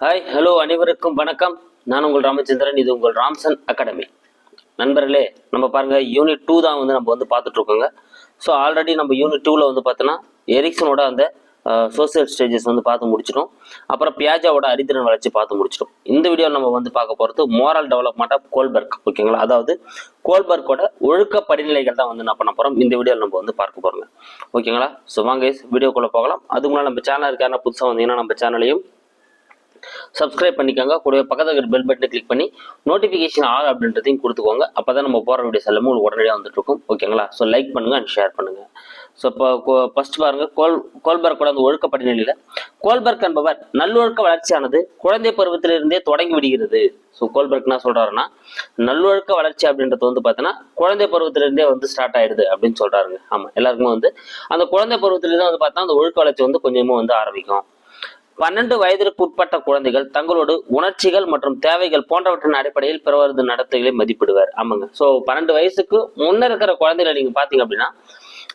Hi hello அனைவருக்கும் வணக்கம். நான் உங்கள் ராமச்சந்திரன் இது உங்கள் ராம்சன் அகாடமி. நண்பர்களே நம்ம பாருங்க யூனிட் டூ தான் வந்து நம்ம வந்து பார்த்துட்ருக்கோங்க. ஸோ ஆல்ரெடி நம்ம யூனிட் டூவில் வந்து பார்த்தோன்னா எரிக்சனோட அந்த சோசியல் ஸ்டேஜஸ் வந்து பார்த்து முடிச்சிடும் அப்புறம் பியாஜாவோட அரித்திரன் வளர்ச்சி பார்த்து முடிச்சிடும் இந்த வீடியோ நம்ம வந்து பார்க்க போகிறது மோரல் டெவலப்மெண்ட் ஆஃப் கோல்பர்க் ஓகேங்களா அதாவது கோல்பர்க்கோட ஒழுக்க படிநிலைகள் தான் வந்து என்ன பண்ண போகிறோம் இந்த வீடியோவில் நம்ம வந்து பார்க்க போகிறோங்க ஓகேங்களா ஸோ வாங்க வீடியோக்குள்ளே போகலாம். அதுக்கு முன்னாடி நம்ம சேனல் யாருன்னா புதுசாக வந்தீங்கன்னா நம்ம சேனலையும் சப்ஸ்கிரைப் பண்ணிக்கோங்க. கூடவே பக்கத்தில் இருக்கிற பெல் பட்டனை கிளிக் பண்ணி நோட்டிஃபிகேஷன் ஆல் அப்படின்றதையும் கொடுத்துக்கோங்க. அப்போ தான் நம்ம போகிற வீடியோஸ் எல்லாமே உங்களுக்கு உடனடியாக வந்துட்டு இருக்கும் ஓகேங்களா ஸோ லைக் பண்ணுங்க அண்ட் ஷேர் பண்ணுங்க. ஸோ இப்போ ஃபர்ஸ்ட் பாருங்க. கோல் கோல்பர்க் கூட அந்த ஒழுக்கப்பட்ட நிலையில் கோல்பர்க் என்பவர் நல்லொழுக்க வளர்ச்சியானது குழந்தை பருவத்திலிருந்தே தொடங்கி விடுகிறது. ஸோ கோல்பர்க் என்ன சொல்றாருன்னா நல்லொழுக்க வளர்ச்சி அப்படின்றது வந்து பார்த்தீங்கன்னா குழந்தை பருவத்திலிருந்தே வந்து ஸ்டார்ட் ஆயிடுது அப்படின்னு சொல்கிறாருங்க ஆமாம் எல்லாருக்குமே வந்து அந்த குழந்தை பருவத்திலிருந்து வந்து பார்த்தா அந்த ஒழுக்க வளர்ச்சி வந்து கொஞ்சமாக வந்து ஆரம்பிக்கும். பன்னெண்டு வயதிற்கு உட்பட்ட குழந்தைகள் தங்களோட உணர்ச்சிகள் மற்றும் தேவைகள் போன்றவற்றின் அடிப்படையில் பிறவரது நடத்தைகளை மதிப்பிடுவார். ஆமாங்க. ஸோ பன்னெண்டு வயசுக்கு முன்ன இருக்கிற குழந்தைகளை நீங்க பாத்தீங்க அப்படின்னா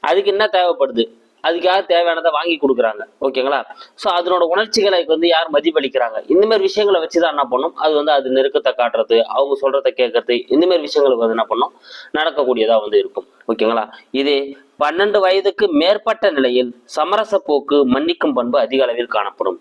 அதுக்கு என்ன தேவைப்படுது? அதுக்காக தேவையானதை வாங்கி கொடுக்குறாங்க. ஓகேங்களா ஸோ அதனோட உணர்ச்சிகளை வந்து யார் மதிப்பளிக்கிறாங்க? இந்த மாதிரி விஷயங்களை வச்சு தான் என்ன பண்ணும்? அது வந்து அது நெருக்கத்தை காட்டுறது அவங்க சொல்றதை கேட்கறது இந்த மாதிரி விஷயங்களுக்கு வந்து என்ன பண்ணும்? நடக்கக்கூடியதாக வந்து இருக்கும். ஓகேங்களா இதே பன்னெண்டு வயதுக்கு மேற்பட்ட நிலையில் சமரச போக்கு மன்னிக்கும் பண்பு அதிக அளவில் காணப்படும்.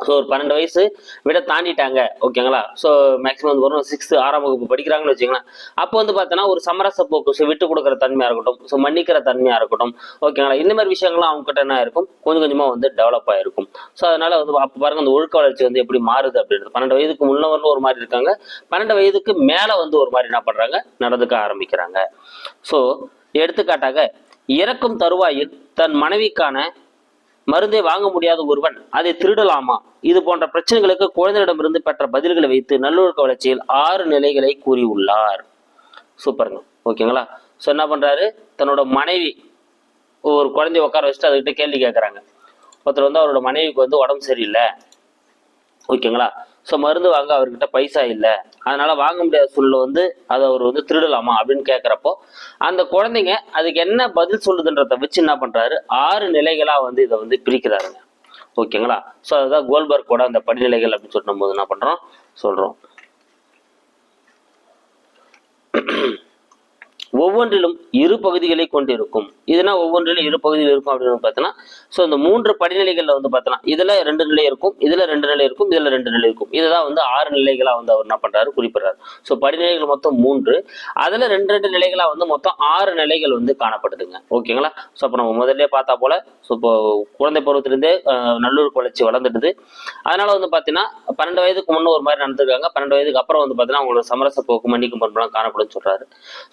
ஸோ ஒரு பன்னெண்டு வயசு விட தாண்டிட்டாங்க ஓகேங்களா? ஸோ மேக்ஸிமம் வந்து வரும் சிக்ஸ்த்து ஆறாம் வகுப்பு படிக்கிறாங்கன்னு வச்சுங்களேன் அப்போ வந்து பார்த்தோன்னா ஒரு சமரச போக்கு ஸோ விட்டு கொடுக்குற தன்மையாக இருக்கட்டும் ஸோ மன்னிக்கிற தன்மையாக இருக்கட்டும் ஓகேங்களா? இந்த மாதிரி விஷயங்கள்லாம் அவங்ககிட்ட என்ன இருக்கும் கொஞ்சம் கொஞ்சமாக வந்து டெவலப் ஆகிருக்கும் ஸோ அதனால் வந்து அப்போ பாருங்க அந்த ஒழுக்க வளர்ச்சி வந்து எப்படி மாறுது அப்படின்றது. பன்னெண்டு வயதுக்கு முன்னவரில் ஒரு மாதிரி இருக்காங்க. பன்னெண்டு வயதுக்கு மேலே வந்து ஒரு மாதிரி என்ன பண்ணுறாங்க நடந்துக்க ஆரம்பிக்கிறாங்க. ஸோ எடுத்துக்காட்டாக இறக்கும் தருவாயில் தன் மனைவிக்கான மருந்தை வாங்க முடியாத ஒருவன் அதை திருடலாமா? இது போன்ற பிரச்சனைகளுக்கு குழந்தையிடமிருந்து பெற்ற பதில்களை வைத்து நல்லொழுக்க வளர்ச்சியில் ஆறு நிலைகளை கூறியுள்ளார். சூப்பருங்க ஓகேங்களா ஸோ என்ன பண்றாரு? தன்னோட மனைவி ஒரு குழந்தைய உட்கார வச்சுட்டு அதுக்கிட்ட கேள்வி கேட்குறாங்க. ஒருத்தர் வந்து அவரோட மனைவிக்கு வந்து உடம்பு சரியில்லை. ஓகேங்களா ஸோ மருந்து வாங்க அவர்கிட்ட பைசா இல்லை. அதனால வாங்க முடியாத சூழ்நிலை வந்து அதை அவர் வந்து திருடலாமா அப்படின்னு கேட்குறப்போ அந்த குழந்தைங்க அதுக்கு என்ன பதில் சொல்லுதுன்றதை வச்சு என்ன பண்ணுறாரு ஆறு நிலைகளாக வந்து இதை வந்து பிரிக்கிறாருங்க. ஓகேங்களா? ஸோ அதுதான் கோல்பர்க்கோட அந்த படிநிலைகள் அப்படின்னு சொல்லும் போது என்ன பண்ணுறோம் சொல்கிறோம் ஒவ்வொன்றிலும் இரு பகுதிகளை கொண்டிருக்கும். இதுனா ஒவ்வொன்றிலும் இரு பகுதியில் இருக்கும் அப்படின்னு பார்த்தோன்னா ஸோ இந்த மூன்று படிநிலைகளில் வந்து பார்த்தோன்னா இதில் ரெண்டு நிலை இருக்கும் இதில் ரெண்டு நிலை இருக்கும் இதில் ரெண்டு நிலை இருக்கும். இதுதான் வந்து ஆறு நிலைகளாக வந்து அவர் என்ன பண்ணுறாரு குறிப்பிடுறாரு. ஸோ படிநிலைகள் மொத்தம் மூன்று. அதில் ரெண்டு ரெண்டு நிலைகளாக வந்து மொத்தம் ஆறு நிலைகள் வந்து காணப்படுதுங்க. ஓகேங்களா? ஸோ அப்போ நம்ம முதல்ல பார்த்தா போல ஸோ இப்போ குழந்தை பருவத்திலிருந்தே நல்லூர் வளர்ச்சி வளர்ந்துடுது. அதனால வந்து பார்த்தீங்கன்னா பன்னெண்டு வயதுக்கு முன்னே ஒரு மாதிரி நடந்திருக்காங்க. பன்னெண்டு வயதுக்கு அப்புறம் வந்து பார்த்தீங்கன்னா அவங்களோட சமரச போக்கு மன்னிக்கும் பண்பெல்லாம் காணப்படும் சொல்றாரு.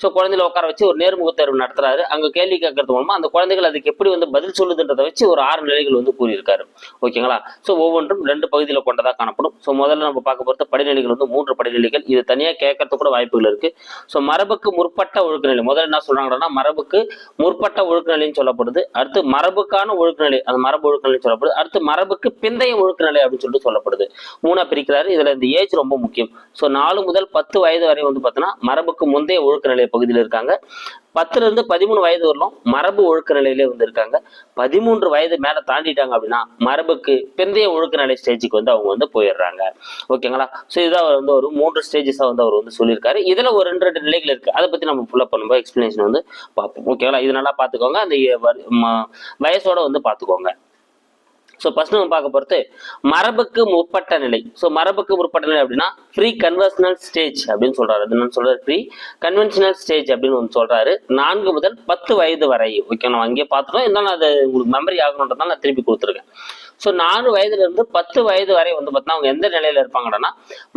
ஸோ குழந்தையில உட்கார வச்சு ஒரு நேர்முக தேர்வு நடத்துறாரு. அங்கே கேள்வி கேட்கறது மூலமா அந்த குழந்தைகள் அதுக்கு எப்படி வந்து பதில் சொல்லுதுன்றதை வச்சு ஒரு ஆறு நிலைகள் வந்து கூறியிருக்காரு. ஓகேங்களா? ஸோ ஒவ்வொன்றும் ரெண்டு பகுதியில் கொண்டதாக காணப்படும். ஸோ முதல்ல நம்ம பார்க்க பொறுத்த படிநிலைகள் வந்து மூன்று படிநிலைகள். இது தனியாக கேட்கறது கூட வாய்ப்புகள் இருக்கு. ஸோ மரபுக்கு முற்பட்ட ஒழுக்க நிலை. முதல்ல என்ன சொல்றாங்கன்னா மரபுக்கு முற்பட்ட ஒழுக்க நிலைன்னு சொல்லப்படுது. அடுத்து மரபுக்கான ஒழுக்க நிலை. அந்த மரபு ஒழுக்க நிலை சொல்லப்படுது. அடுத்து மரபுக்கு பிந்தைய ஒழுக்க நிலை அப்படின்னு சொல்லிட்டு சொல்லப்படுது. மூணா பிரிக்கிறாரு. இதுல இந்த ஏஜ் ரொம்ப முக்கியம். ஸோ நாலு முதல் பத்து வயது வரை வந்து பார்த்தோன்னா மரபுக்கு முந்தைய ஒழுக்க நிலை பகுதியில் இருக்காங்க. பத்துல இருந்து பதிமூணு வயது வரலும் மரபு ஒழுக்க நிலையிலே வந்திருக்காங்க பதிமூன்று வயது மேல தாண்டிட்டாங்க அப்படின்னா மரபுக்கு பிந்தைய ஒழுக்க நிலை ஸ்டேஜுக்கு வந்து அவங்க வந்து போயிடுறாங்க. ஓகேங்களா ஸோ இதுதான் அவர் வந்து ஒரு மூன்று ஸ்டேஜஸாக வந்து அவர் வந்து சொல்லியிருக்காரு. இதுல ஒரு ரெண்டு ரெண்டு நிலைகள் இருக்கு. அதை பத்தி நம்ம ஃபுல்லாக பண்ணும்போது எக்ஸ்பிளனேஷன் வந்து பார்ப்போம். ஓகேங்களா இது நல்லா பார்த்துக்கோங்க. அந்த வயசோட வந்து பார்த்துக்கோங்க. ஸோ ஃபர்ஸ்ட் நம்ம பார்க்க பொறுத்து மரபுக்கு முற்பட்ட நிலை. ஸோ மரபுக்கு முற்பட்ட நிலை அப்படின்னா ஃப்ரீ கன்வென்ஷனல் ஸ்டேஜ் அப்படின்னு சொல்றாரு. அது நான் சொல்றாரு? ஃப்ரீ கன்வென்ஷனல் ஸ்டேஜ் அப்படின்னு ஒன்று சொல்றாரு. நான்கு முதல் பத்து வயது வரை. ஓகே நம்ம அங்கேயே பார்த்துட்டோம். இருந்தாலும் அது உங்களுக்கு மெமரி ஆகணுன்றதால நான் திருப்பி கொடுத்துருக்கேன். ஸோ நாலு வயதுலேருந்து பத்து வயது வரை வந்து பார்த்தீங்கன்னா அவங்க எந்த நிலையில இருப்பாங்கன்னா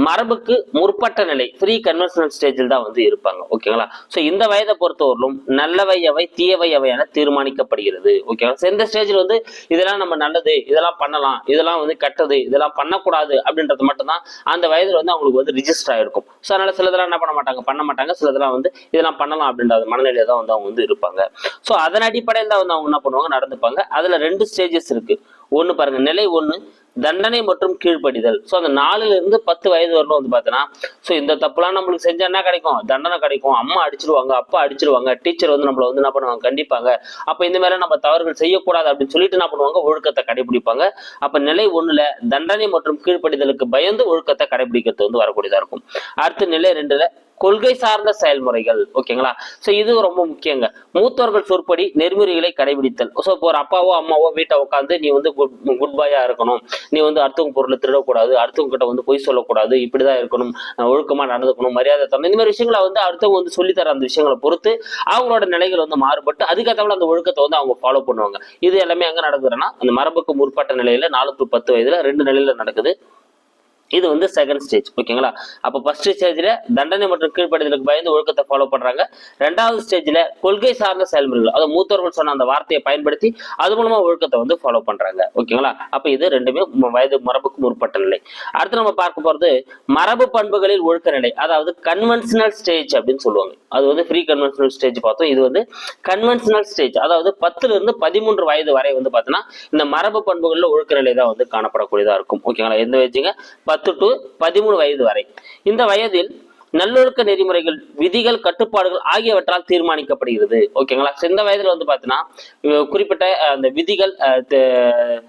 மரபுக்கு முற்பட்ட நிலை ப்ரீ கன்வென்ஷனல் ஸ்டேஜில் தான் வந்து இருப்பாங்க. ஓகேங்களா? ஸோ இந்த வயதை பொறுத்தவரையிலும் நல்லவை அவை தீயவை அவை என தீர்மானிக்கப்படுகிறது. ஓகேங்களா? ஸோ இந்த ஸ்டேஜில் வந்து இதெல்லாம் நம்ம நல்லது இதெல்லாம் பண்ணலாம் இதெல்லாம் வந்து கெட்டது இதெல்லாம் பண்ணக்கூடாது அப்படின்றது மட்டும்தான் அந்த வயதில் வந்து அவங்களுக்கு வந்து ரிஜிஸ்டர் ஆகிருக்கும் ஸோ அதனால சிலதெல்லாம் என்ன பண்ண மாட்டாங்க? பண்ண மாட்டாங்க. சிலதெல்லாம் வந்து இதெல்லாம் பண்ணலாம் அப்படின்ற மனநிலையில தான் வந்து அவங்க வந்து இருப்பாங்க. ஸோ அதன் அடிப்படையில் தான் வந்து அவங்க என்ன பண்ணுவாங்க? நடந்துப்பாங்க. அதில் ரெண்டு ஸ்டேஜஸ் இருக்குது ஒன்று பாருங்க நிலை ஒன்று தண்டனை மற்றும் கீழ்ப்படிதல். ஸோ அந்த நாலுல இருந்து பத்து வயது வரணும் வந்து பார்த்தோன்னா ஸோ இந்த தப்புலாம் நம்மளுக்கு செஞ்சா என்ன கிடைக்கும்? தண்டனை கிடைக்கும். அம்மா அடிச்சிருவாங்க அப்பா அடிச்சிருவாங்க டீச்சர் வந்து நம்மளை வந்து என்ன பண்ணுவாங்க? கண்டிப்பாங்க. அப்போ இந்த மாதிரி நம்ம தவறுகள் செய்யக்கூடாது அப்படின்னு சொல்லிட்டு என்ன பண்ணுவாங்க? ஒழுக்கத்தை கடைபிடிப்பாங்க. அப்போ நிலை ஒன்றில் தண்டனை மற்றும் கீழ்ப்படிதலுக்கு பயந்து ஒழுக்கத்தை கடைபிடிக்கிறது வந்து வரக்கூடியதாக இருக்கும். அடுத்து நிலை ரெண்டுல கொள்கை சார்ந்த செயல்முறைகள் ஓகேங்களா? ஸோ இது ரொம்ப முக்கியங்க. மூத்தவர்கள் சொற்படி நெறிமுறைகளை கடைபிடித்தல். ஸோ இப்போ ஒரு அப்பாவோ அம்மாவோ வீட்டை உட்காந்து நீ வந்து குட் குட் பாயா இருக்கணும். நீ வந்து அடுத்தவங்க பொருளை திருடக்கூடாது அடுத்தவங்க கிட்ட வந்து பொய் சொல்லக்கூடாது இப்படிதான் இருக்கணும். ஒழுக்கமா நடந்துக்கணும் மரியாதை தரணும். இந்த மாதிரி விஷயங்களை வந்து அடுத்தவங்க வந்து சொல்லித்தர அந்த விஷயங்களை பொறுத்து அவங்களோட நிலைகள் வந்து மாறுபட்டு அதுக்கேற்றவள அந்த ஒழுக்கத்தை வந்து அவங்க ஃபாலோ பண்ணுவாங்க. இது எல்லாமே எங்க நடக்குதுன்னா அந்த மரபுக்கு முற்பட்ட நிலையில நாலு டு பத்து வயதுல ரெண்டு நிலையில நடக்குது. இது வந்து செகண்ட் ஸ்டேஜ் ஓகேங்களா அப்போ ஃபர்ஸ்ட் ஸ்டேஜ்ல தண்டனை மற்றும் கீழ்ப்படுதலுக்கு பயந்து ஒழுக்கத்தை ஃபாலோ பண்றாங்க. ரெண்டாவது ஸ்டேஜ்ல கொள்கை சார்ந்த செயல்முறைகள் அதாவது மூத்தவர்கள் சொன்ன அந்த வார்த்தையை பயன்படுத்தி அது மூலமா ஒழுக்கத்தை வந்து ஃபாலோ பண்றாங்க ஓகேங்களா அப்ப இது ரெண்டுமே வயது மரபுக்கு முற்பட்ட நிலை. அடுத்து நம்ம பார்க்க போறது மரபு பண்புகளில் ஒழுக்க நிலை அதாவது கன்வென்ஷனல் ஸ்டேஜ் அப்படின்னு சொல்லுவாங்க. அது வந்து ஃப்ரீ கன்வென்ஷனல் ஸ்டேஜ் பார்த்தோம். இது வந்து கன்வென்ஷனல் ஸ்டேஜ் அதாவது பத்துல இருந்து பதிமூன்று வயது வரை வந்து பார்த்தீங்கன்னா இந்த மரபு பண்புகளில் ஒழுக்க நிலை தான் வந்து காணப்படக்கூடியதா இருக்கும் ஓகேங்களா எந்த வச்சுங்க பத்து டு பதிமூணு வயது வரை. இந்த வயதில் நல்லொழுக்க நெறிமுறைகள் விதிகள் கட்டுப்பாடுகள் ஆகியவற்றால் தீர்மானிக்கப்படுகிறது. ஓகேங்களா இந்த வயதுல வந்து பாத்தீங்கன்னா குறிப்பிட்ட அந்த விதிகள் அஹ்,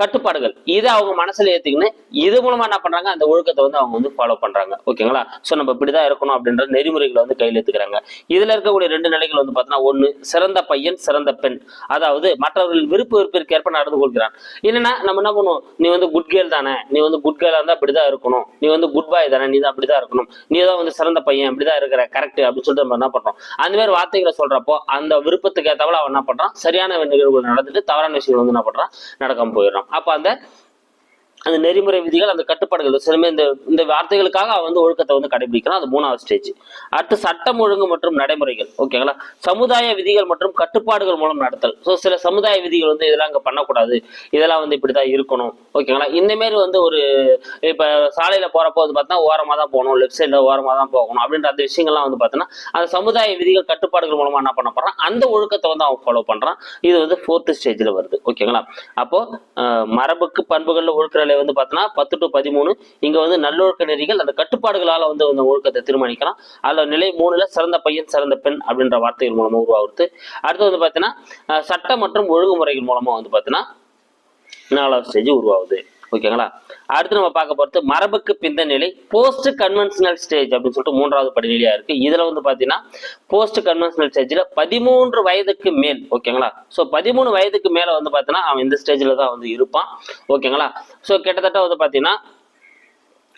கட்டுப்பாடுகள். இதை அவங்க மனசுல ஏத்துக்கின்னு இது மூலமா என்ன பண்றாங்க? அந்த ஒழுக்கத்தை வந்து அவங்க வந்து ஃபாலோ பண்றாங்க. ஓகேங்களா? சோ நம்ம இப்படிதான் இருக்கணும் அப்படின்ற நெறிமுறைகளை வந்து கையில் எடுத்துக்கிறாங்க இதுல இருக்கக்கூடிய ரெண்டு நிலைகள் வந்து பார்த்தீங்கன்னா ஒண்ணு சிறந்த பையன் சிறந்த பெண். அதாவது மற்றவர்கள் விருப்ப விருப்பிற்கு ஏற்ப நடந்து கொள்கிறான். இல்லைன்னா நம்ம என்ன பண்ணுவோம்? நீ வந்து குட் கேர்ள் தானே. நீ வந்து குட் கேர்ளா இருந்தா அப்படிதான் இருக்கணும். நீ வந்து குட் பாய் தானே. நீ தான் அப்படிதான் இருக்கணும். நீ தான் வந்து சிறந்த பையன் அப்படிதான் இருக்கிற கரெக்ட் அப்படின்னு சொல்லிட்டு நம்ம என்ன பண்றோம்? அந்த மாதிரி வார்த்தைகளை சொல்றப்போ அந்த விருப்பத்துக்கு ஏத்தவள அவன் என்ன பண்றான்? சரியான நிகழ்வுகள் நடந்துட்டு தவறான விஷயங்கள் வந்து என்ன பண்றான்? நடக்காம போயிடுறான். அப்போ அந்த அந்த நெறிமுறை விதிகள் அந்த கட்டுப்பாடுகள். சிலமே இந்த இந்த வார்த்தைகளுக்காக அவன் வந்து ஒழுக்கத்தை வந்து கடைபிடிக்கிறான். அது மூணாவது ஸ்டேஜ் அடுத்து சட்டம் ஒழுங்கு மற்றும் நடைமுறைகள். ஓகேங்களா சமுதாய விதிகள் மற்றும் கட்டுப்பாடுகள் மூலம் நடத்தல். ஸோ சில சமுதாய விதிகள் வந்து இதெல்லாம் அங்கே பண்ணக்கூடாது. இதெல்லாம் வந்து இப்படி தான் இருக்கணும் ஓகேங்களா இந்தமாரி வந்து ஒரு இப்போ சாலையில் போகிறப்போ வந்து பார்த்தா ஓரமாக தான் போகணும் லெஃப்ட் சைடில் ஓரமாக தான் போகணும் அப்படின்ற அந்த விஷயங்கள்லாம் வந்து பார்த்தோன்னா அந்த சமுதாய விதிகள் கட்டுப்பாடுகள் மூலமாக என்ன பண்ண போகிறான் அந்த ஒழுக்கத்தை வந்து அவன் ஃபாலோ பண்ணுறான் இது வந்து ஃபோர்த்து ஸ்டேஜில் வருது. ஓகேங்களா அப்போது மரபுக்கு பண்புகளில் ஒழுக்கிற வந்து பார்த்தோன்னா பத்து டு பதிமூணு. இங்க வந்து நல்லொழுக்க நெறிகள் அந்த கட்டுப்பாடுகளால வந்து அந்த ஒழுக்கத்தை தீர்மானிக்கலாம். அதில் நிலை மூணுல சிறந்த பையன் சிறந்த பெண் அப்படின்ற வார்த்தைகள் மூலமா உருவாகுது. அடுத்து வந்து பார்த்தீங்கன்னா சட்டம் மற்றும் ஒழுங்குமுறைகள் மூலமா வந்து பார்த்தீங்கன்னா நாலாவது ஸ்டேஜ் உருவாகுது. ஓகேங்களா அடுத்து நம்ம பார்க்க போகிறது மரபுக்கு பிந்த நிலை போஸ்ட் கன்வென்ஷனல் ஸ்டேஜ் அப்படின்னு சொல்லிட்டு மூன்றாவது படிநிலையாக இருக்குது இதில் வந்து பார்த்தீங்கன்னா போஸ்ட் கன்வென்ஷனல் ஸ்டேஜில் பதிமூன்று வயதுக்கு மேல் ஓகேங்களா ஸோ பதிமூணு வயதுக்கு மேலே வந்து பார்த்தீங்கன்னா அவன் இந்த ஸ்டேஜில் தான் வந்து இருப்பான். ஓகேங்களா ஸோ கிட்டத்தட்ட வந்து பார்த்தீங்கன்னா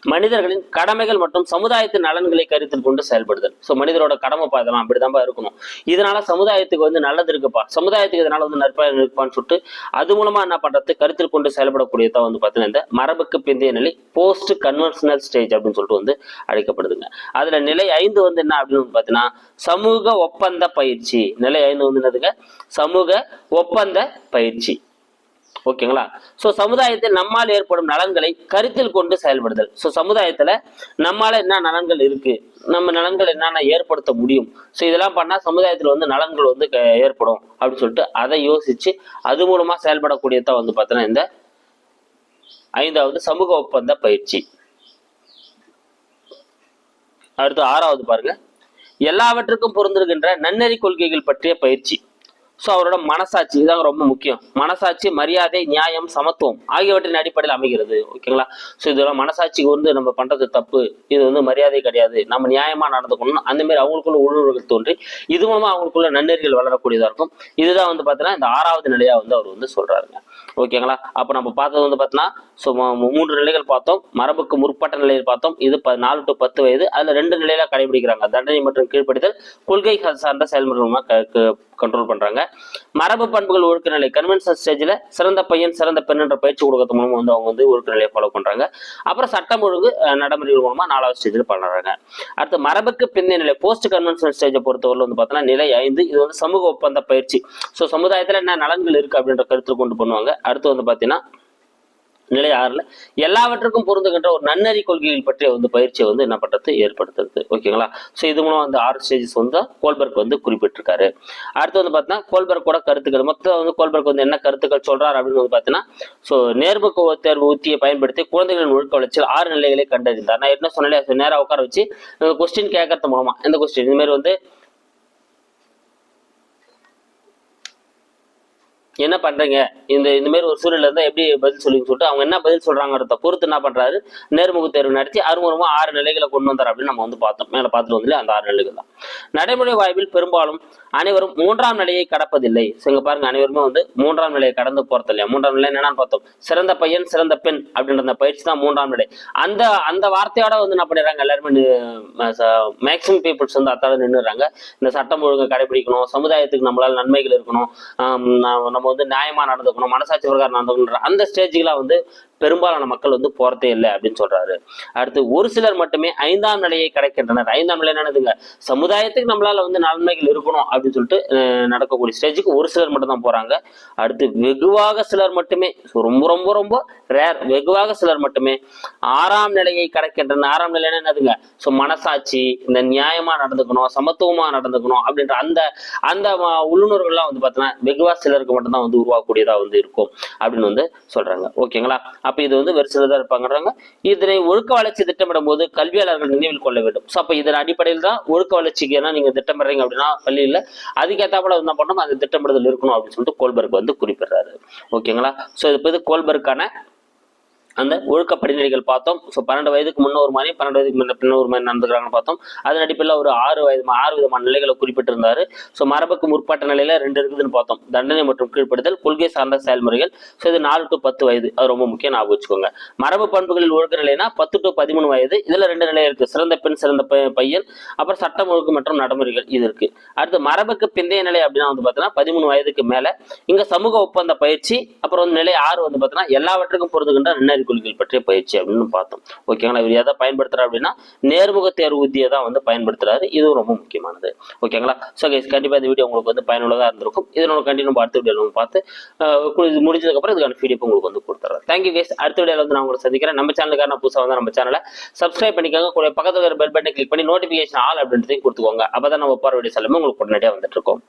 மனிதர்களின் கடமைகள் மற்றும் சமுதாயத்தின் நலன்களை கருத்தில் கொண்டு செயல்படுதல். ஸோ மனிதரோட கடமை பார்த்தலாம் அப்படிதான்ப்பா இருக்கணும். இதனால சமுதாயத்துக்கு வந்து நல்லது இருக்குப்பா. சமுதாயத்துக்கு இதனால வந்து நற்பயன் இருப்பான்னு சொல்லிட்டு அது மூலமா என்ன பண்றது? கருத்தில் கொண்டு செயல்படக்கூடியதான் வந்து பார்த்தீங்கன்னா இந்த மரபுக்கு பிந்தைய நிலை போஸ்ட் கன்வென்ஷனல் ஸ்டேஜ் அப்படின்னு சொல்லிட்டு வந்து அழைக்கப்படுதுங்க. அதுல நிலை ஐந்து வந்து என்ன அப்படின்னு பார்த்தீங்கன்னா சமூக ஒப்பந்த பயிற்சி. நிலை ஐந்து வந்து என்னதுங்க? சமூக ஒப்பந்த பயிற்சி. ஓகேங்களா? ஸோ சமுதாயத்தில் நம்மால் ஏற்படும் நலன்களை கருத்தில் கொண்டு செயல்படுதல். ஸோ சமுதாயத்தில் நம்மால் என்ன நலன்கள் இருக்கு? நம்ம நலன்கள் என்னென்ன ஏற்படுத்த முடியும்? ஸோ இதெல்லாம் பண்ணால் சமுதாயத்தில் வந்து நலன்கள் வந்து க- ஏற்படும் அப்படின்னு சொல்லிட்டு அதை யோசிச்சு அது மூலமாக செயல்படக்கூடியதான் வந்து பார்த்தீங்கன்னா இந்த ஐந்தாவது சமூக ஒப்பந்த பயிற்சி. அடுத்து ஆறாவது பாருங்க. எல்லாவற்றுக்கும் பொருந்திருக்கின்ற நன்னெறி கொள்கைகள் பற்றிய பயிற்சி. ஸோ அவரோட மனசாட்சி இதாங்க ரொம்ப முக்கியம். மனசாட்சி மரியாதை நியாயம் சமத்துவம் ஆகியவற்றின் அடிப்படையில் அமைகிறது. ஓகேங்களா ஸோ இதெல்லாம் மனசாட்சிக்கு வந்து நம்ம பண்ணுறது தப்பு. இது வந்து மரியாதை கிடையாது. நம்ம நியாயமாக நடந்துக்கணும் அந்தமாரி அவங்களுக்குள்ள உள்ளுறவுகள் தோன்றி இது மூலமாக அவங்களுக்குள்ள நன்னெறிகள் வளரக்கூடியதாக இருக்கும். இதுதான் வந்து பார்த்தீங்கன்னா இந்த ஆறாவது நிலையாக வந்து அவர் வந்து சொல்கிறாருங்க ஓகேங்களா அப்போ நம்ம பார்த்தது வந்து பார்த்தீங்கன்னா ஸோ மூன்று நிலைகள் பார்த்தோம். மரபுக்கு முற்பட்ட நிலையில் பார்த்தோம். இது ப நாலு டு பத்து வயது. அதில் ரெண்டு நிலையில கடைபிடிக்கிறாங்க. தண்டனை மற்றும் கீழ்ப்படுத்தல் கொள்கை சார்ந்த செயல்முறை கண்ட்ரோல் பண்ணுறாங்க மரபு பண்புகள் ஒழுக்க நிலை கன்வென்ஷன் ஸ்டேஜில் சிறந்த பையன் சிறந்த பெண் என்ற பயிற்சி கொடுக்கறது மூலமாக வந்து அவங்க வந்து ஒழுக்க நிலையை ஃபாலோ பண்ணுறாங்க அப்புறம் சட்டம் ஒழுங்கு நடைமுறைகள் மூலமாக நாலாவது ஸ்டேஜில் பண்ணுறாங்க அடுத்து மரபுக்கு பிந்தைய நிலை போஸ்ட் கன்வென்ஷன் ஸ்டேஜை பொறுத்தவரை வந்து பார்த்தோன்னா நிலை ஐந்து இது வந்து சமூக ஒப்பந்த பயிற்சி. ஸோ சமுதாயத்தில் என்ன நலன்கள் இருக்குது அப்படின்ற கருத்தில் கொண்டு பண்ணுவாங்க அடுத்து வந்து பார்த்தீங்கன்னா நிலை ஆறில். எல்லாவற்றுக்கும் பொருந்துகின்ற ஒரு நன்னறி கொள்கைகள் பற்றிய வந்து பயிற்சியை வந்து என்ன பண்ணுறது ஏற்படுத்துறது. ஓகேங்களா? ஸோ இது மூலம் வந்து ஆறு ஸ்டேஜஸ் வந்து கோல்பர்க் வந்து குறிப்பிட்டிருக்காரு. அடுத்து வந்து பார்த்தீங்கன்னா கோல்பர்க் கூட கருத்துக்கள். மொத்தம் வந்து கோல்பர்க் வந்து என்ன கருத்துக்கள் சொல்கிறார் அப்படின்னு வந்து பார்த்தீங்கன்னா ஸோ நேர்முக தேர்வு உத்தியை பயன்படுத்தி குழந்தைகளின் ஒழுக்க வளர்ச்சியில் ஆறு நிலைகளை கண்டறிந்தார். நான் என்ன சொன்னாலே நேராக உட்கார வச்சு கொஸ்டின் கேட்கறது மூலமா இந்த கொஸ்டின் இந்த மாதிரி வந்து என்ன பண்றீங்க? இந்த இந்த மாதிரி ஒரு சூழல்ல இருந்தால் எப்படி பதில் சொல்லுங்க சொல்லிட்டு அவங்க என்ன பதில் சொல்கிறாங்கிறத பொறுத்து என்ன பண்றாரு? நேர்முக தேர்வு நடத்தி அறுமுகமாக ஆறு நிலைகளை கொண்டு வந்தார் அப்படின்னு நம்ம வந்து பார்த்தோம். மேல பார்த்துட்டு வந்து அந்த ஆறு நிலைகள் தான். நடைமுறை வாய்ப்பில் பெரும்பாலும் அனைவரும் மூன்றாம் நிலையை கடப்பதில்லை. இங்கே பாருங்க அனைவருமே வந்து மூன்றாம் நிலையை கடந்து போகிறது இல்லையா? மூன்றாம் நிலை என்னன்னு பார்த்தோம். சிறந்த பையன் சிறந்த பெண் அப்படின்ற அந்த பயிற்சி தான் மூன்றாம் நிலை. அந்த அந்த வார்த்தையோட வந்து என்ன பண்ணிடுறாங்க? எல்லாருமே மேக்சிமம் பீப்புள்ஸ் வந்து அத்தாட நின்றுறாங்க இந்த சட்டம் ஒழுங்கு கடைபிடிக்கணும். சமுதாயத்துக்கு நம்மளால் நன்மைகள் இருக்கணும். நம்ம நம்ம வந்து நியாயமா நடந்துக்கணும் மனசாட்சி பிரகாரம் நடந்துக்கணும் அந்த ஸ்டேஜுக்கெல்லாம் வந்து பெரும்பாலான மக்கள் வந்து போறதே இல்லை அப்படின்னு சொல்றாரு. அடுத்து ஒரு சிலர் மட்டுமே ஐந்தாம் நிலையை கிடைக்கின்றனர். ஐந்தாம் நிலை என்னதுங்க? சமுதாயத்துக்கு நம்மளால வந்து நன்மைகள் இருக்கணும் அப்படின்னு சொல்லிட்டு நடக்கக்கூடிய ஸ்டேஜுக்கு ஒரு சிலர் மட்டும் தான் போறாங்க. அடுத்து வெகுவாக சிலர் மட்டுமே ரொம்ப ரொம்ப ரொம்ப ரேர் வெகுவாக சிலர் மட்டுமே ஆறாம் நிலையை கடக்கின்றனர். ஆறாம் நிலை என்னதுங்க? ஸோ மனசாட்சி இந்த நியாயமா நடந்துக்கணும் சமத்துவமா நடந்துக்கணும் அப்படின்ற அந்த அந்த ம- உள்ளுணர்வுகள்லாம் வந்து பார்த்தீங்கன்னா வெகுவா சிலருக்கு மட்டும்தான் வந்து உருவாக்கக்கூடியதா வந்து இருக்கும் அப்படின்னு வந்து சொல்றாங்க. ஓகேங்களா? அப்ப இது வந்து வெறு சிலர் தான் இருப்பாங்கன்றாங்க இதனை ஒழுக்க வளர்ச்சி திட்டமிடும் போது கல்வியாளர்கள் நினைவில் கொள்ள வேண்டும். ஸோ அப்ப இதன் அடிப்படையில் தான் ஒழுக்க வளர்ச்சிக்கு ஏன்னா நீங்க திட்டமிடுறீங்க அப்படின்னா பள்ளியில் அதுக்கேற்றாப்புல என்ன பண்ணணும்? அந்த திட்டமிடுதல் இருக்கணும் அப்படின்னு சொல்லிட்டு கோல்பர்க் வந்து குறிப்பிடுறாரு. ஓகேங்களா? ஸோ இது இது கோல்பர்க்கான அந்த ஒழுக்க படிநிலைகள் பார்த்தோம். ஸோ பன்னெண்டு வயதுக்கு முன்ன ஒரு மாதிரி பன்னெண்டு வயதுக்கு முன்ன பின்ன ஒரு மாதிரி நடந்துக்கிறாங்கன்னு பார்த்தோம். அதன் அடிப்படையில் ஒரு ஆறு வயது ஆறு விதமான நிலைகளை குறிப்பிட்டிருந்தாரு. ஸோ மரபுக்கு முற்பட்ட நிலையில ரெண்டு இருக்குதுன்னு பார்த்தோம். தண்டனை மற்றும் கீழ்ப்படுதல் கொள்கை சார்ந்த செயல்முறைகள். ஸோ இது நாலு டு பத்து வயது. அது ரொம்ப முக்கியம் ஞாபகம் வச்சுக்கோங்க. மரபு பண்புகளில் ஒழுக்க நிலைனா பத்து டு பதிமூணு வயது. இதில் ரெண்டு நிலை இருக்கு. சிறந்த பெண் சிறந்த பையன். அப்புறம் சட்டம் ஒழுங்கு மற்றும் நடைமுறைகள் இது இருக்கு. அடுத்து மரபுக்கு பிந்தைய நிலை அப்படின்னா வந்து பார்த்தீங்கன்னா பதிமூணு வயதுக்கு மேலே. இங்கே சமூக ஒப்பந்த பயிற்சி அப்புறம் வந்து நிலை ஆறு வந்து பார்த்தீங்கன்னா எல்லாவற்றுக்கும் பொருந்துகின்ற நிர்ணயிக்கும் கொள்கைகள் பற்றிய பயிற்சி அப்படின்னு பார்த்தோம். ஓகேங்களா இவர் எதை பயன்படுத்துறாரு அப்படின்னா நேர்முக தேர்வு உத்தியை தான் வந்து பயன்படுத்துறாரு. இதுவும் ரொம்ப முக்கியமானது. ஓகேங்களா ஸோ கண்டிப்பாக இந்த வீடியோ உங்களுக்கு வந்து பயனுள்ளதாக இருந்திருக்கும். இதனோட கண்டினியூ அடுத்த வீடியோ பார்த்து இது முடிஞ்சதுக்கப்புறம் இதுக்கான ஃபீடியோ உங்களுக்கு வந்து கொடுத்துறேன். தேங்க்யூ கேஸ் அடுத்த வீடியோவில் வந்து நான் உங்களை சந்திக்கிறேன். நம்ம சேனலுக்கான நான் புதுசாக வந்து நம்ம சேனலை சப்ஸ்கிரைப் பண்ணிக்கோங்க. கூட பக்கத்தில் இருக்கிற பெல் பட்டனை கிளிக் பண்ணி நோட்டிஃபிகேஷன் ஆல் அப்படின்றதையும் கொடுத்துக்கோங்க. அப்பதான் நம்ம போகிற வீடியோஸ் எல்லாமே உங்களுக்கு உடனடியாக வந்துட்டு இருக்கோம்.